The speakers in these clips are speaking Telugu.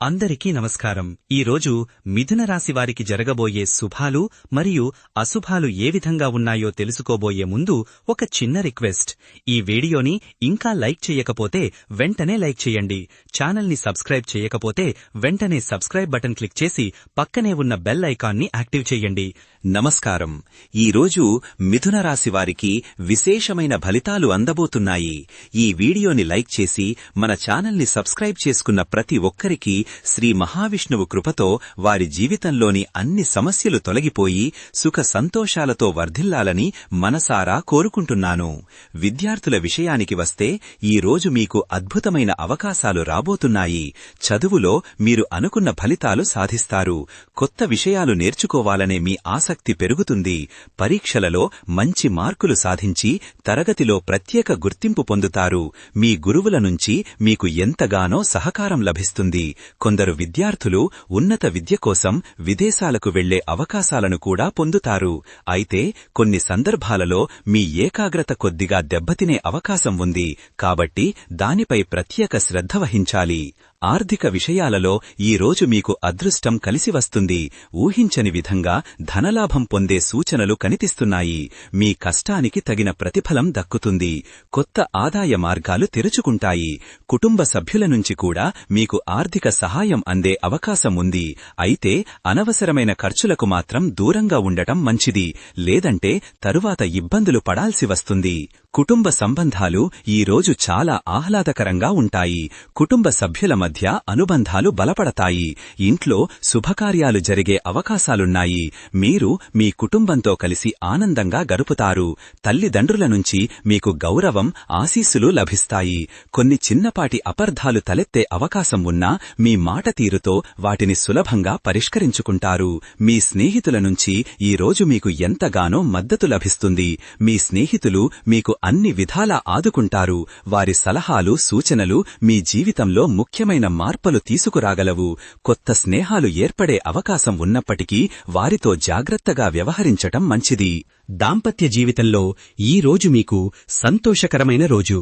అందరికీ నమస్కారం. ఈరోజు మిథున రాశి వారికి జరగబోయే శుభాలు మరియు అశుభాలు ఏ విధంగా ఉన్నాయో తెలుసుకోబోయే ముందు ఒక చిన్న రిక్వెస్ట్. ఈ వీడియోని ఇంకా లైక్ చేయకపోతే వెంటనే లైక్ చేయండి. ఛానల్ని సబ్స్క్రైబ్ చేయకపోతే వెంటనే సబ్స్క్రైబ్ బటన్ క్లిక్ చేసి పక్కనే ఉన్న బెల్ ఐకాన్ని యాక్టివ్ చేయండి. నమస్కారం. ఈరోజు మిథున రాశి వారికి విశేషమైన ఫలితాలు అందబోతున్నాయి. ఈ వీడియోని లైక్ చేసి మన ఛానల్ని సబ్స్క్రైబ్ చేసుకున్న ప్రతి ఒక్కరికి శ్రీ మహావిష్ణువు కృపతో వారి జీవితంలోని అన్ని సమస్యలు తొలగిపోయి సుఖ సంతోషాలతో వర్ధిల్లాలని మనసారా కోరుకుంటున్నాను. విద్యార్థుల విషయానికి వస్తే ఈ రోజు మీకు అద్భుతమైన అవకాశాలు రాబోతున్నాయి. చదువులో మీరు అనుకున్న ఫలితాలు సాధిస్తారు. కొత్త విషయాలు నేర్చుకోవాలనే మీ ఆసక్తి పెరుగుతుంది. పరీక్షలలో మంచి మార్కులు సాధించి తరగతిలో ప్రత్యేక గుర్తింపు పొందుతారు. మీ గురువుల నుంచి మీకు ఎంతగానో సహకారం లభిస్తుంది. కొందరు విద్యార్థులు ఉన్నత విద్య కోసం విదేశాలకు వెళ్ళే అవకాశాలను కూడా పొందుతారు. అయితే కొన్ని సందర్భాలలో మీ ఏకాగ్రత కొద్దిగా దెబ్బతినే అవకాశం ఉంది. కాబట్టి దానిపై ప్రత్యేక శ్రద్ధ వహించాలి. ఆర్థిక విషయాలలో ఈ రోజు మీకు అదృష్టం కలిసి వస్తుంది. ఊహించని విధంగా ధనలాభం పొందే సూచనలు కనిపిస్తున్నాయి. మీ కష్టానికి తగిన ప్రతిఫలం దక్కుతుంది. కొత్త ఆదాయ మార్గాలు తెరుచుకుంటాయి. కుటుంబ సభ్యుల నుంచి కూడా మీకు ఆర్థిక సహాయం అందే అవకాశం ఉంది. అయితే అనవసరమైన ఖర్చులకు మాత్రం దూరంగా ఉండటం మంచిది. లేదంటే తరువాత ఇబ్బందులు పడాల్సి వస్తుంది. కుటుంబ సంబంధాలు ఈ రోజు చాలా ఆహ్లాదకరంగా ఉంటాయి. కుటుంబ సభ్యుల మధ్య అనుబంధాలు బలపడతాయి. ఇంట్లో శుభకార్యాలు జరిగే అవకాశాలున్నాయి. మీరు మీ కుటుంబంతో కలిసి ఆనందంగా గడుపుతారు. తల్లిదండ్రుల నుంచి మీకు గౌరవం ఆశీస్సులు లభిస్తాయి. కొన్ని చిన్నపాటి అపర్ధాలు తలెత్తే అవకాశం ఉన్నా మీ మాట తీరుతో వాటిని సులభంగా పరిష్కరించుకుంటారు. మీ స్నేహితుల నుంచి ఈ రోజు మీకు ఎంతగానో మద్దతు లభిస్తుంది. మీ స్నేహితులు మీకు అన్ని విధాలా ఆదుకుంటారు. వారి సలహాలు సూచనలు మీ జీవితంలో ముఖ్యమైన మార్పులు తీసుకురాగలవు. కొత్త స్నేహాలు ఏర్పడే అవకాశం ఉన్నప్పటికీ వారితో జాగ్రత్తగా వ్యవహరించటం మంచిది. దాంపత్య జీవితంలో ఈ రోజు మీకు సంతోషకరమైన రోజు.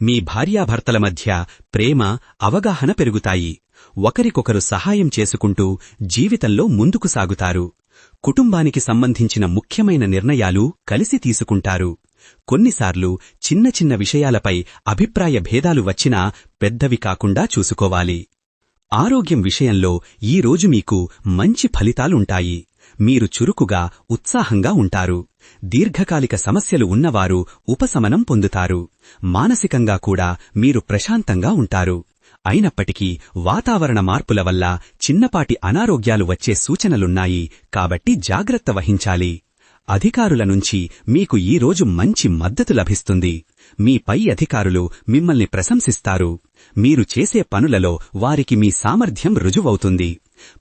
మీ భార్యాభర్తల మధ్య ప్రేమ అవగాహన పెరుగుతాయి. ఒకరికొకరు సహాయం చేసుకుంటూ జీవితంలో ముందుకు సాగుతారు. కుటుంబానికి సంబంధించిన ముఖ్యమైన నిర్ణయాలు కలిసి తీసుకుంటారు. కొన్నిసార్లు చిన్న చిన్న విషయాలపై అభిప్రాయ భేదాలు వచ్చినా పెద్దవి కాకుండా చూసుకోవాలి. ఆరోగ్యం విషయంలో ఈ రోజు మీకు మంచి ఫలితాలుంటాయి. మీరు చురుకుగా ఉత్సాహంగా ఉంటారు. దీర్ఘకాలిక సమస్యలు ఉన్నవారు ఉపశమనం పొందుతారు. మానసికంగా కూడా మీరు ప్రశాంతంగా ఉంటారు. అయినప్పటికీ వాతావరణ మార్పుల వల్ల చిన్నపాటి అనారోగ్యాలు వచ్చే సూచనలున్నాయి కాబట్టి జాగ్రత్త వహించాలి. అధికారుల నుంచి మీకు ఈరోజు మంచి మద్దతు లభిస్తుంది. మీ పై అధికారులు మిమ్మల్ని ప్రశంసిస్తారు. మీరు చేసే పనులలో వారికి మీ సామర్థ్యం రుజువవుతుంది.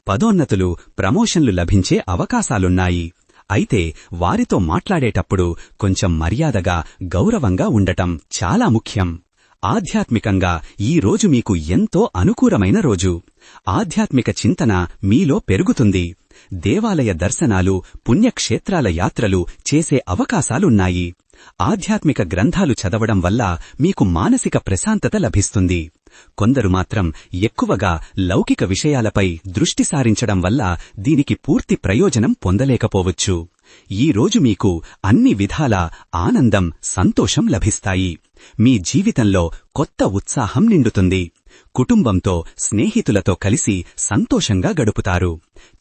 పదోన్నతులు ప్రమోషన్లు లభించే అవకాశాలున్నాయి. అయితే వారితో మాట్లాడేటప్పుడు కొంచెం మర్యాదగా గౌరవంగా ఉండటం చాలా ముఖ్యం. ఆధ్యాత్మికంగా ఈ రోజు మీకు ఎంతో అనుకూలమైన రోజు. ఆధ్యాత్మిక చింతన మీలో పెరుగుతుంది. దేవాలయ దర్శనాలు పుణ్యక్షేత్రాల యాత్రలు చేసే అవకాశాలున్నాయి. ఆధ్యాత్మిక గ్రంథాలు చదవడం వల్ల మీకు మానసిక ప్రశాంతత లభిస్తుంది. కొందరు మాత్రం ఎక్కువగా లౌకిక విషయాలపై దృష్టి సారించడం వల్ల దీనికి పూర్తి ప్రయోజనం పొందలేకపోవచ్చు. ఈ రోజు మీకు అన్ని విధాల ఆనందం సంతోషం లభిస్తాయి. మీ జీవితంలో కొత్త ఉత్సాహం నిండుతుంది. కుటుంబంతో స్నేహితులతో కలిసి సంతోషంగా గడుపుతారు.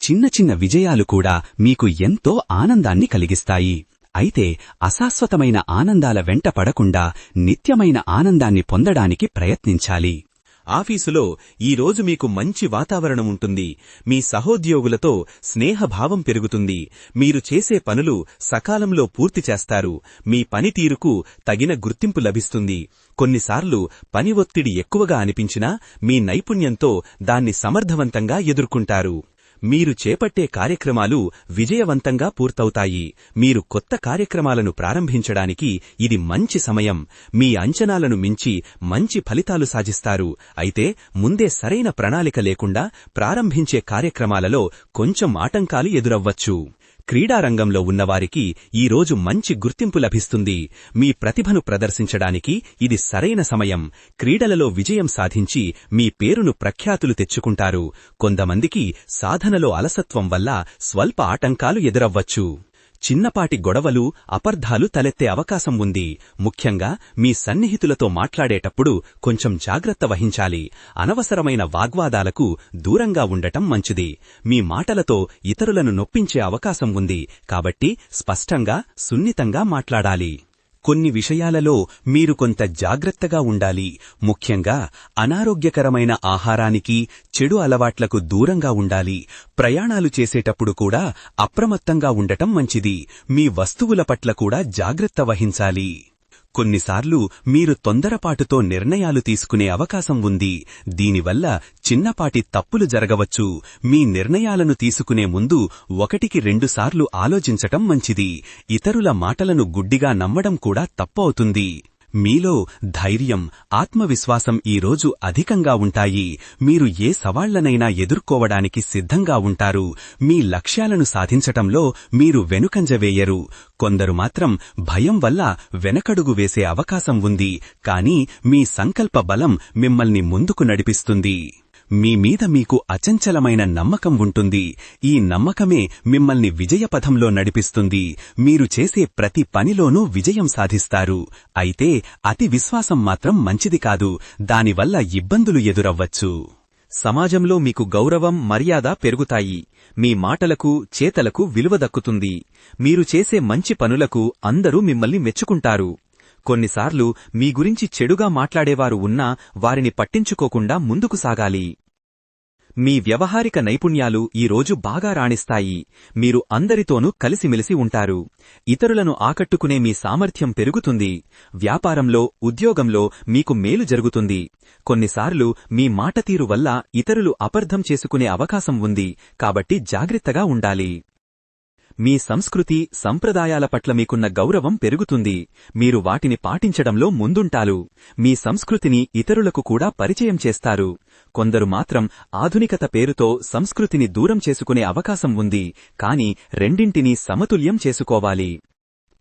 చిన్న చిన్న విజయాలు కూడా మీకు ఎంతో ఆనందాన్ని కలిగిస్తాయి. అయితే అశాశ్వతమైన ఆనందాల వెంట పడకుండా నిత్యమైన ఆనందాన్ని పొందడానికి ప్రయత్నించాలి. ఆఫీసులో ఈరోజు మీకు మంచి వాతావరణం ఉంటుంది. మీ సహోద్యోగులతో స్నేహభావం పెరుగుతుంది. మీరు చేసే పనులు సకాలంలో పూర్తి చేస్తారు. మీ పనితీరుకు తగిన గుర్తింపు లభిస్తుంది. కొన్నిసార్లు పని ఒత్తిడి ఎక్కువగా అనిపించినా మీ నైపుణ్యంతో దాన్ని సమర్థవంతంగా ఎదుర్కొంటారు. మీరు చేపట్టే కార్యక్రమాలు విజయవంతంగా పూర్తవుతాయి. మీరు కొత్త కార్యక్రమాలను ప్రారంభించడానికి ఇది మంచి సమయం. మీ అంచనాలను మించి మంచి ఫలితాలు సాధిస్తారు. అయితే ముందే సరైన ప్రణాళిక లేకుండా ప్రారంభించే కార్యక్రమాలలో కొంచెం ఆటంకాలు ఎదురవ్వచ్చు. క్రీడారంగంలో ఉన్నవారికి ఈ రోజు మంచి గుర్తింపు లభిస్తుంది. మీ ప్రతిభను ప్రదర్శించడానికి ఇది సరైన సమయం. క్రీడలలో విజయం సాధించి మీ పేరును ప్రఖ్యాతులు తెచ్చుకుంటారు. కొంతమందికి సాధనలో అలసత్వం వల్ల స్వల్ప ఆటంకాలు ఎదురవ్వచ్చు. చిన్నపాటి గొడవలు అపర్ధాలు తలెత్తే అవకాశం ఉంది. ముఖ్యంగా మీ సన్నిహితులతో మాట్లాడేటప్పుడు కొంచెం జాగ్రత్త వహించాలి. అనవసరమైన వాగ్వాదాలకు దూరంగా ఉండటం మంచిది. మీ మాటలతో ఇతరులను నొప్పించే అవకాశం ఉంది. కాబట్టి స్పష్టంగా సున్నితంగా మాట్లాడాలి. కొన్ని విషయాలలో మీరు కొంత జాగ్రత్తగా ఉండాలి. ముఖ్యంగా అనారోగ్యకరమైన ఆహారానికి చెడు అలవాట్లకు దూరంగా ఉండాలి. ప్రయాణాలు చేసేటప్పుడు కూడా అప్రమత్తంగా ఉండటం మంచిది. మీ వస్తువుల పట్ల కూడా జాగ్రత్త వహించాలి. కొన్నిసార్లు మీరు తొందరపాటుతో నిర్ణయాలు తీసుకునే అవకాశం ఉంది. దీనివల్ల చిన్నపాటి తప్పులు జరగవచ్చు. మీ నిర్ణయాలను తీసుకునే ముందు ఒకటికి రెండుసార్లు ఆలోచించటం మంచిది. ఇతరుల మాటలను గుడ్డిగా నమ్మడం కూడా తప్పవుతుంది మీలో ధైర్యం ఆత్మవిశ్వాసం ఈరోజు అధికంగా ఉంటాయి. మీరు ఏ సవాళ్ళనైనా ఎదుర్కోవడానికి సిద్ధంగా ఉంటారు. మీ లక్ష్యాలను సాధించటంలో మీరు వెనుకంజ వేయరు. కొందరు మాత్రం భయం వల్ల వెనకడుగు వేసే అవకాశం ఉంది. కానీ మీ సంకల్ప బలం మిమ్మల్ని ముందుకు నడిపిస్తుంది. మీ మీద మీకు అచంచలమైన నమ్మకం ఉంటుంది. ఈ నమ్మకమే మిమ్మల్ని విజయపథంలో నడిపిస్తుంది. మీరు చేసే ప్రతి పనిలోనూ విజయం సాధిస్తారు. అయితే అతి విశ్వాసం మాత్రం మంచిది కాదు. దానివల్ల ఇబ్బందులు ఎదురవ్వచ్చు. సమాజంలో మీకు గౌరవం మర్యాద పెరుగుతాయి. మీ మాటలకు చేతలకు విలువ దక్కుతుంది. మీరు చేసే మంచి పనులకు అందరూ మిమ్మల్ని మెచ్చుకుంటారు. కొన్నిసార్లు మీ గురించి చెడుగా మాట్లాడేవారు ఉన్నా వారిని పట్టించుకోకుండా ముందుకు సాగాలి. మీ వ్యవహారిక నైపుణ్యాలు ఈరోజు బాగా రాణిస్తాయి. మీరు అందరితోనూ కలిసిమెలిసి ఉంటారు. ఇతరులను ఆకట్టుకునే మీ సామర్థ్యం పెరుగుతుంది. వ్యాపారంలో ఉద్యోగంలో మీకు మేలు జరుగుతుంది. కొన్నిసార్లు మీ మాటతీరు వల్ల ఇతరులు అపర్థం చేసుకునే అవకాశం ఉంది. కాబట్టి జాగ్రత్తగా ఉండాలి. మీ సంస్కృతి సంప్రదాయాల పట్ల మీకున్న గౌరవం పెరుగుతుంది. మీరు వాటిని పాటించడంలో ముందుంటారు. మీ సంస్కృతిని ఇతరులకు కూడా పరిచయం చేస్తారు. కొందరు మాత్రం ఆధునికత పేరుతో సంస్కృతిని దూరం చేసుకునే అవకాశం ఉంది. కాని రెండింటినీ సమతుల్యం చేసుకోవాలి.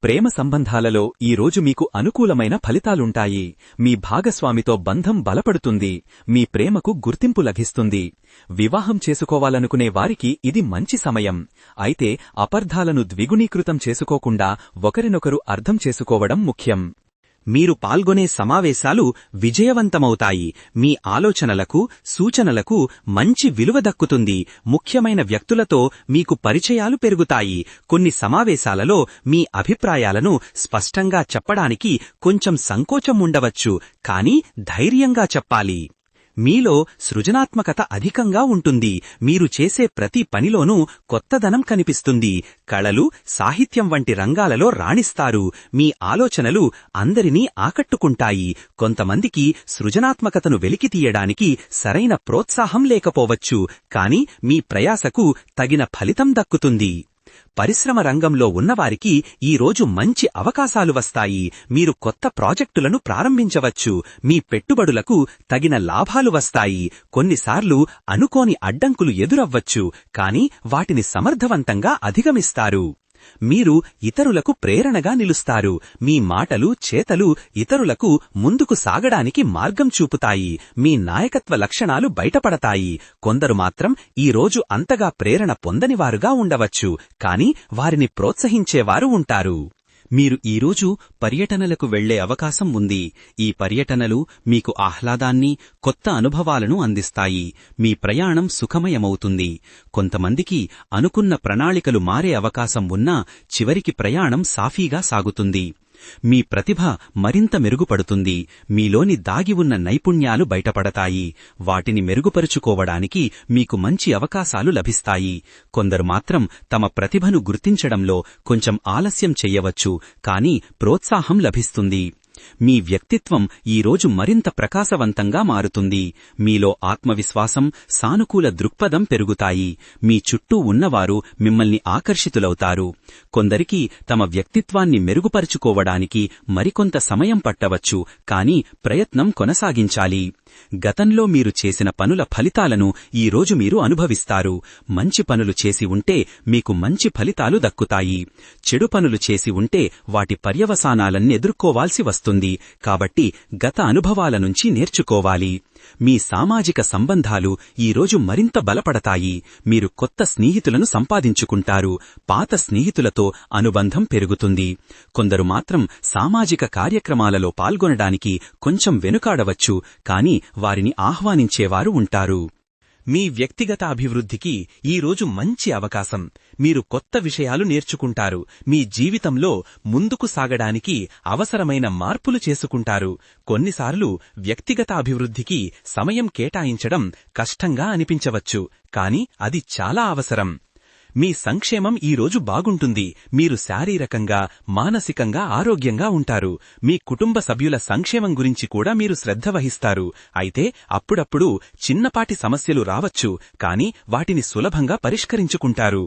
ప్రేమ సంబంధాలలో ఈ రోజు మీకు అనుకూలమైన ఫలితాలుంటాయి. మీ భాగస్వామితో బంధం బలపడుతుంది. మీ ప్రేమకు గుర్తింపు లభిస్తుంది. వివాహం చేసుకోవాలనుకునే వారికి ఇది మంచి సమయం. అయితే అపర్ధాలను ద్విగుణీకృతం చేసుకోకుండా ఒకరినొకరు అర్థం చేసుకోవడం ముఖ్యం. మీరు పాల్గొనే సమావేశాలు విజయవంతమవుతాయి. మీ ఆలోచనలకు సూచనలకు మంచి విలువ దక్కుతుంది. ముఖ్యమైన వ్యక్తులతో మీకు పరిచయాలు పెరుగుతాయి. కొన్ని సమావేశాలలో మీ అభిప్రాయాలను స్పష్టంగా చెప్పడానికి కొంచెం సంకోచం ఉండవచ్చు కానీ ధైర్యంగా చెప్పాలి. మీలో సృజనాత్మకత అధికంగా ఉంటుంది. మీరు చేసే ప్రతి పనిలోనూ కొత్తదనం కనిపిస్తుంది. కళలు సాహిత్యం వంటి రంగాలలో రాణిస్తారు. మీ ఆలోచనలు అందరినీ ఆకట్టుకుంటాయి. కొంతమందికి సృజనాత్మకతను వెలికితీయడానికి సరైన ప్రోత్సాహం లేకపోవచ్చు. కాని మీ ప్రయాసకు తగిన ఫలితం దక్కుతుంది. పరిశ్రమ రంగంలో ఉన్నవారికి ఈ రోజు మంచి అవకాశాలు వస్తాయి. మీరు కొత్త ప్రాజెక్టులను ప్రారంభించవచ్చు. మీ పెట్టుబడులకు తగిన లాభాలు వస్తాయి. కొన్నిసార్లు అనుకోని అడ్డంకులు ఎదురవ్వచ్చు. కాని వాటిని సమర్థవంతంగా అధిగమిస్తారు. మీరు ఇతరులకు ప్రేరణగా నిలుస్తారు. మీ మాటలు చేతలు ఇతరులకు ముందుకు సాగడానికి మార్గం చూపుతాయి. మీ నాయకత్వ లక్షణాలు బయటపడతాయి. కొందరు మాత్రం ఈ రోజు అంతగా ప్రేరణ పొందనివారుగా ఉండవచ్చు. కాని వారిని ప్రోత్సహించేవారు ఉంటారు. మీరు ఈరోజు పర్యటనలకు వెళ్ళే అవకాశం ఉంది. ఈ పర్యటనలు మీకు ఆహ్లాదాన్ని కొత్త అనుభవాలను అందిస్తాయి. మీ ప్రయాణం సుఖమయమవుతుంది. కొంతమందికి అనుకున్న ప్రణాళికలు మారే అవకాశం ఉన్నా చివరికి ప్రయాణం సాఫీగా సాగుతుంది. మీ ప్రతిభ మరింత మెరుగుపడుతుంది. మీలోని దాగి ఉన్న నైపుణ్యాలు బయటపడతాయి. వాటిని మెరుగుపరుచుకోవడానికి మీకు మంచి అవకాశాలు లభిస్తాయి. కొందరు మాత్రం తమ ప్రతిభను గుర్తించడంలో కొంచెం ఆలస్యం చెయ్యవచ్చు కానీ ప్రోత్సాహం లభిస్తుంది. మీ వ్యక్తిత్వం ఈరోజు మరింత ప్రకాశవంతంగా మారుతుంది. మీలో ఆత్మవిశ్వాసం సానుకూల దృక్పథం పెరుగుతాయి. మీ చుట్టూ ఉన్నవారు మిమ్మల్ని ఆకర్షితులవుతారు. కొందరికి తమ వ్యక్తిత్వాన్ని మెరుగుపరుచుకోవడానికి మరికొంత సమయం పట్టవచ్చు కాని ప్రయత్నం కొనసాగించాలి. గతంలో మీరు చేసిన పనుల ఫలితాలను ఈరోజు మీరు అనుభవిస్తారు. మంచి పనులు చేసి ఉంటే మీకు మంచి ఫలితాలు దక్కుతాయి. చెడు పనులు చేసి ఉంటే వాటి పర్యవసానాలన్నెదుర్కోవాల్సి వస్తుంది. కాబట్టి గత అనుభవాల నుంచి నేర్చుకోవాలి. మీ సామాజిక సంబంధాలు ఈరోజు మరింత బలపడతాయి. మీరు కొత్త స్నేహితులను సంపాదించుకుంటారు. పాత స్నేహితులతో అనుబంధం పెరుగుతుంది. కొందరు మాత్రం సామాజిక కార్యక్రమాలలో పాల్గొనడానికి కొంచెం వెనుకాడవచ్చు కాని వారిని ఆహ్వానించేవారు ఉంటారు. మీ వ్యక్తిగత అభివృద్ధికి ఈరోజు మంచి అవకాశం. మీరు కొత్త విషయాలు నేర్చుకుంటారు. మీ జీవితంలో ముందుకు సాగడానికి అవసరమైన మార్పులు చేసుకుంటారు. కొన్నిసార్లు వ్యక్తిగత అభివృద్ధికి సమయం కేటాయించడం కష్టంగా అనిపించవచ్చు. కాని అది చాలా అవసరం. మీ సంక్షేమం ఈరోజు బాగుంటుంది. మీరు శారీరకంగా మానసికంగా ఆరోగ్యంగా ఉంటారు. మీ కుటుంబ సభ్యుల సంక్షేమం గురించి కూడా మీరు శ్రద్ధ వహిస్తారు. అయితే అప్పుడప్పుడు చిన్నపాటి సమస్యలు రావచ్చు కాని వాటిని సులభంగా పరిష్కరించుకుంటారు.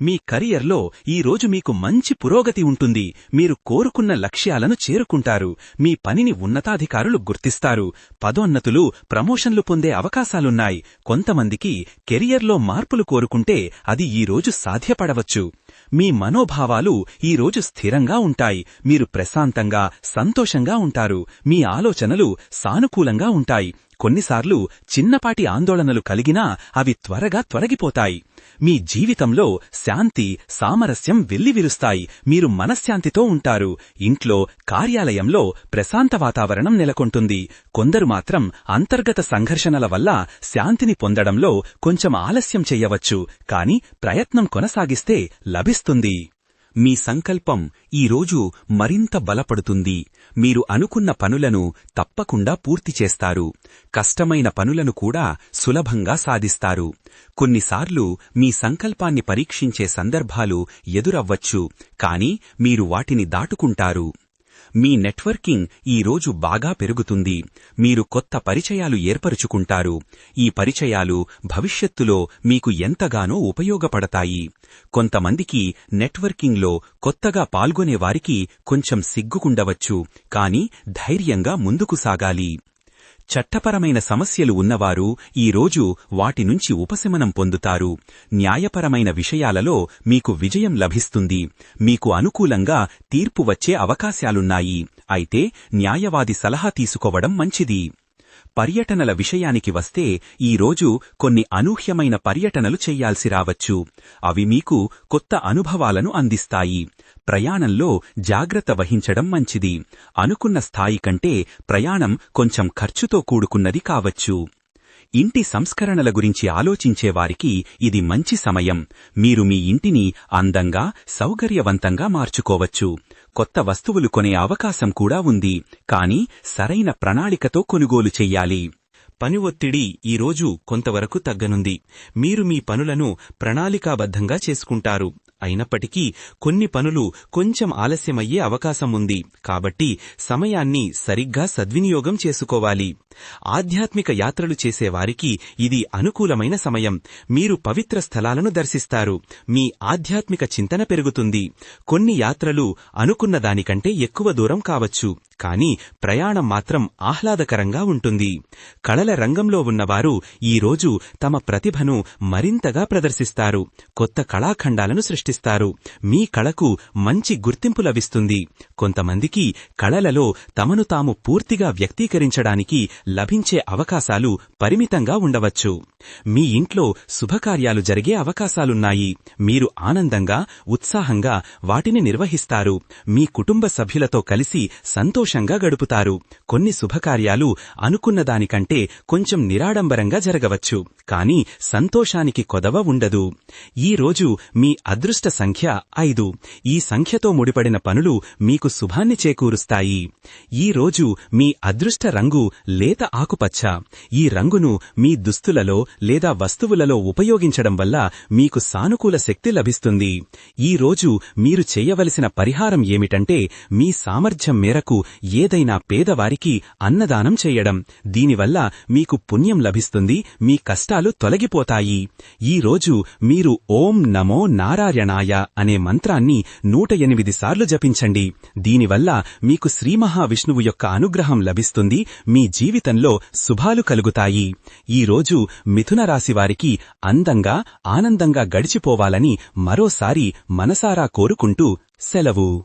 మీ కెరియర్లో ఈరోజు మీకు మంచి పురోగతి ఉంటుంది. మీరు కోరుకున్న లక్ష్యాలను చేరుకుంటారు. మీ పనిని ఉన్నతాధికారులు గుర్తిస్తారు. పదోన్నతులు ప్రమోషన్లు పొందే అవకాశాలున్నాయి. కొంతమందికి కెరియర్లో మార్పులు కోరుకుంటే అది ఈరోజు సాధ్యపడవచ్చు. మీ మనోభావాలు ఈ రోజు స్థిరంగా ఉంటాయి. మీరు ప్రశాంతంగా సంతోషంగా ఉంటారు. మీ ఆలోచనలు సానుకూలంగా ఉంటాయి. కొన్నిసార్లు చిన్నపాటి ఆందోళనలు కలిగినా అవి త్వరగా త్వరగిపోతాయి. మీ జీవితంలో శాంతి సామరస్యం వెల్లివిరుస్తాయి. మీరు మనశ్శాంతితో ఉంటారు. ఇంట్లో కార్యాలయంలో ప్రశాంత వాతావరణం నెలకొంటుంది. కొందరు మాత్రం అంతర్గత సంఘర్షణల వల్ల శాంతిని పొందడంలో కొంచెం ఆలస్యం చెయ్యవచ్చు కాని ప్రయత్నం కొనసాగిస్తే లభిస్తుంది. మీ సంకల్పం ఈరోజు మరింత బలపడుతుంది. మీరు అనుకున్న పనులను తప్పకుండా పూర్తి చేస్తారు. కష్టమైన పనులను కూడా సులభంగా సాధిస్తారు. కొన్నిసార్లు మీ సంకల్పాన్ని పరీక్షించే సందర్భాలు ఎదురవ్వచ్చు కాని మీరు వాటిని దాటుకుంటారు. మీ నెట్వర్కింగ్ ఈ రోజు బాగా పెరుగుతుంది. మీరు కొత్త పరిచయాలు ఏర్పరుచుకుంటారు. ఈ పరిచయాలు భవిష్యత్తులో మీకు ఎంతగానో ఉపయోగపడతాయి. కొంతమందికి నెట్వర్కింగ్లో కొత్తగా పాల్గొనేవారికి కొంచెం సిగ్గుకుండవచ్చు కాని ధైర్యంగా ముందుకు సాగాలి. చట్టపరమైన సమస్యలు ఉన్నవారు ఈరోజు వాటి నుంచి ఉపశమనం పొందుతారు. న్యాయపరమైన విషయాలలో మీకు విజయం లభిస్తుంది. మీకు అనుకూలంగా తీర్పు వచ్చే అవకాశాలున్నాయి. అయితే న్యాయవాది సలహా తీసుకోవడం మంచిది. పర్యటనల విషయానికి వస్తే ఈరోజు కొన్ని అనూహ్యమైన పర్యటనలు చేయాల్సి రావచ్చు. అవి మీకు కొత్త అనుభవాలను అందిస్తాయి. ప్రయాణంలో జాగ్రత్త వహించడం మంచిది. అనుకున్న స్థాయి కంటే ప్రయాణం కొంచెం ఖర్చుతో కూడుకున్నది కావచ్చు. ఇంటి సంస్కరణల గురించి ఆలోచించేవారికి ఇది మంచి సమయం. మీరు మీ ఇంటిని అందంగా సౌకర్యవంతంగా మార్చుకోవచ్చు. కొత్త వస్తువులు కొనే అవకాశం కూడా ఉంది. కానీ సరైన ప్రణాళికతో కొనుగోలు చెయ్యాలి పని ఒత్తిడి ఈరోజు కొంతవరకు తగ్గనుంది. మీరు మీ పనులను ప్రణాళికాబద్ధంగా చేసుకుంటారు. అయినప్పటికీ కొన్ని పనులు కొంచెం ఆలస్యమయ్యే అవకాశం ఉంది కాబట్టి సమయాన్ని సరిగ్గా సద్వినియోగం చేసుకోవాలి. ఆధ్యాత్మిక యాత్రలు చేసేవారికి ఇది అనుకూలమైన సమయం. మీరు పవిత్ర స్థలాలను దర్శిస్తారు. మీ ఆధ్యాత్మిక చింతన పెరుగుతుంది. కొన్ని యాత్రలు అనుకున్న దానికంటే ఎక్కువ దూరం కావచ్చు. కానీ ప్రయాణం మాత్రం ఆహ్లాదకరంగా ఉంటుంది. కళల రంగంలో ఉన్నవారు ఈరోజు తమ ప్రతిభను మరింతగా ప్రదర్శిస్తారు. కొత్త కళాఖండాలను సృష్టిస్తారు. మీ కళకు మంచి గుర్తింపు లభిస్తుంది. కొంతమందికి కళలలో తమను తాము పూర్తిగా వ్యక్తీకరించడానికి లభించే అవకాశాలు పరిమితంగా ఉండవచ్చు. మీ ఇంట్లో శుభకార్యాలు జరిగే అవకాశాలున్నాయి. మీరు ఆనందంగా ఉత్సాహంగా వాటిని నిర్వహిస్తారు. మీ కుటుంబ సభ్యులతో కలిసి సంతోషంగా గడుపుతారు. కొన్ని శుభకార్యాలు అనుకున్న దానికంటే కొంచెం నిరాడంబరంగా జరగవచ్చు. కాని సంతోషానికి కొదవ ఉండదు. ఈ రోజు మీ అదృష్ట సంఖ్య ఐదు. ఈ సంఖ్యతో ముడిపడిన పనులు మీకు శుభాన్ని చేకూరుస్తాయి. ఈ రోజు మీ అదృష్ట రంగు లేత ఆకుపచ్చ. ఈ రంగును మీ దుస్తులలో లేదా వస్తువులలో ఉపయోగించడం వల్ల మీకు సానుకూల శక్తి లభిస్తుంది. ఈ రోజు మీరు చేయవలసిన పరిహారం ఏమిటంటే మీ సామర్థ్యం మేరకు ఏదైనా పేదవారికి అన్నదానం చేయడం. దీనివల్ల మీకు పుణ్యం లభిస్తుంది మీ కష్టాలు తొలగిపోతాయి. ఈ రోజు మీరు ఓం నమో నారాయణాయ అనే మంత్రాన్ని నూట ఎనిమిది సార్లు జపించండి. దీనివల్ల మీకు శ్రీ మహావిష్ణువు యొక్క అనుగ్రహం లభిస్తుంది మీ జీవితంలో శుభాలు కలుగుతాయి. ఈ రోజు మిథున అందంగా ఆనందంగా గడిచిపోవాలని మరోసారి మనసారా కోరుకుంటూ సెలవు.